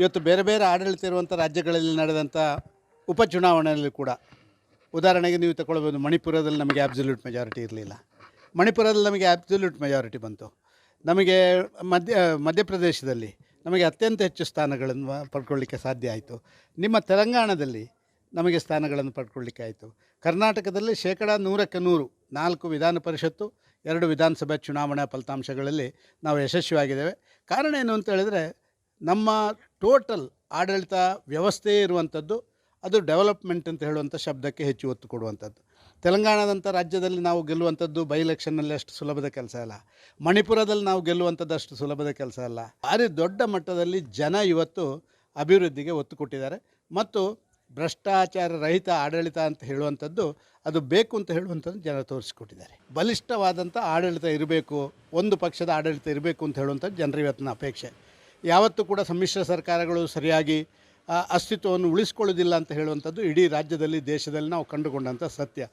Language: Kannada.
ಇವತ್ತು ಬೇರೆ ಬೇರೆ ಆಡಳಿತ ಇರುವಂಥ ರಾಜ್ಯಗಳಲ್ಲಿ ನಡೆದಂಥ ಉಪಚುನಾವಣೆಯಲ್ಲಿ ಕೂಡ ಉದಾಹರಣೆಗೆ ನೀವು ತಗೊಳ್ಬೋದು ಮಣಿಪುರದಲ್ಲಿ ನಮಗೆ ಆಬ್ಸಲ್ಯೂಟ್ ಮೆಜಾರಿಟಿ ಇರಲಿಲ್ಲ. ಮಣಿಪುರದಲ್ಲಿ ನಮಗೆ ಆಬ್ಸಲ್ಯೂಟ್ ಮೆಜಾರಿಟಿ ಬಂತು. ನಮಗೆ ಮಧ್ಯ, ಮಧ್ಯಪ್ರದೇಶದಲ್ಲಿ ನಮಗೆ ಅತ್ಯಂತ ಹೆಚ್ಚು ಸ್ಥಾನಗಳನ್ನು ಪಡ್ಕೊಳ್ಳಿಕ್ಕೆ ಸಾಧ್ಯ ಆಯಿತು. ನಿಮ್ಮ ತೆಲಂಗಾಣದಲ್ಲಿ ನಮಗೆ ಸ್ಥಾನಗಳನ್ನು ಪಡ್ಕೊಳ್ಳಿಕ್ಕೆ ಆಯಿತು. ಕರ್ನಾಟಕದಲ್ಲಿ ಶೇಕಡ ನೂರಕ್ಕೆ ನೂರು, ನಾಲ್ಕು ವಿಧಾನ ಪರಿಷತ್ತು, ಎರಡು ವಿಧಾನಸಭೆ ಚುನಾವಣಾ ಫಲಿತಾಂಶಗಳಲ್ಲಿ ನಾವು ಯಶಸ್ವಿಯಾಗಿದ್ದೇವೆ. ಕಾರಣ ಏನು ಅಂತ ಹೇಳಿದರೆ ನಮ್ಮ ಟೋಟಲ್ ಆಡಳಿತ ವ್ಯವಸ್ಥೆ ಇರುವಂಥದ್ದು, ಅದು ಡೆವಲಪ್ಮೆಂಟ್ ಅಂತ ಹೇಳುವಂಥ ಶಬ್ದಕ್ಕೆ ಹೆಚ್ಚು ಒತ್ತು ಕೊಡುವಂಥದ್ದು. ತೆಲಂಗಾಣದಂಥ ರಾಜ್ಯದಲ್ಲಿ ನಾವು ಗೆಲ್ಲುವಂಥದ್ದು ಬೈ ಎಲೆಕ್ಷನ್ನಲ್ಲಿ ಅಷ್ಟು ಸುಲಭದ ಕೆಲಸ ಅಲ್ಲ. ಮಣಿಪುರದಲ್ಲಿ ನಾವು ಗೆಲ್ಲುವಂಥದ್ದು ಅಷ್ಟು ಸುಲಭದ ಕೆಲಸ ಅಲ್ಲ. ಭಾರಿ ದೊಡ್ಡ ಮಟ್ಟದಲ್ಲಿ ಜನ ಇವತ್ತು ಅಭಿವೃದ್ಧಿಗೆ ಒತ್ತು ಕೊಟ್ಟಿದ್ದಾರೆ. ಮತ್ತು ಭ್ರಷ್ಟಾಚಾರ ರಹಿತ ಆಡಳಿತ ಅಂತ ಹೇಳುವಂಥದ್ದು, ಅದು ಬೇಕು ಅಂತ ಹೇಳುವಂಥದ್ದು ಜನ ತೋರಿಸಿಕೊಟ್ಟಿದ್ದಾರೆ. ಬಲಿಷ್ಠವಾದಂಥ ಆಡಳಿತ ಇರಬೇಕು, ಒಂದು ಪಕ್ಷದ ಆಡಳಿತ ಇರಬೇಕು ಅಂತ ಹೇಳುವಂಥದ್ದು ಜನರ ಇವತ್ತಿನ ಅಪೇಕ್ಷೆ. ಯಾವತ್ತೂ ಕೂಡ ಸಮ್ಮಿಶ್ರ ಸರ್ಕಾರಗಳು ಸರಿಯಾಗಿ ಅಸ್ತಿತ್ವವನ್ನು ಉಳಿಸ್ಕೊಳ್ಳೋದಿಲ್ಲ ಅಂತ ಹೇಳುವಂಥದ್ದು ಇಡೀ ರಾಜ್ಯದಲ್ಲಿ, ದೇಶದಲ್ಲಿ ನಾವು ಕಂಡುಕೊಂಡಂಥ ಸತ್ಯ.